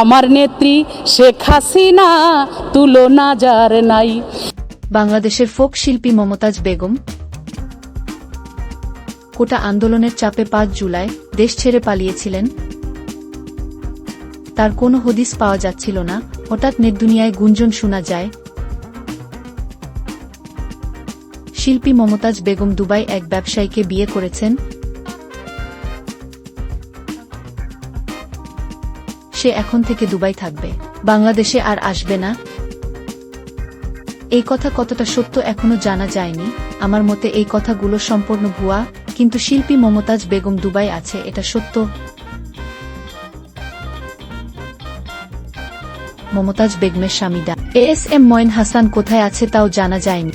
আমার নেত্রী শেখ হাসিনা, তুলনা যার নাই। বাংলাদেশের ফোক শিল্পী মমতাজ বেগম, কোটা আন্দোলনের চাপে পাঁচ জুলাই দেশ ছেড়ে পালিয়েছিলেন। তার কোনো হদিস পাওয়া যাচ্ছিল না। হঠাৎ নেট দুনিয়ায় গুঞ্জন শোনা যায়। শিল্পী মমতাজ বেগম দুবাই এক ব্যবসায়ীকে বিয়ে করেছেন। সে এখন থেকে দুবাই থাকবে। বাংলাদেশে আর আসবে না? এই কথা কতটা সত্য এখনও জানা যায়নি। আমার মতে এই কথাগুলো সম্পূর্ণ ভুয়া, কিন্তু শিল্পী মমতাজ বেগম দুবাই আছে, এটা সত্য। মমতাজ বেগমের স্বামী ডা এস এম ময়ন হাসান কোথায় আছে তাও জানা যায়নি।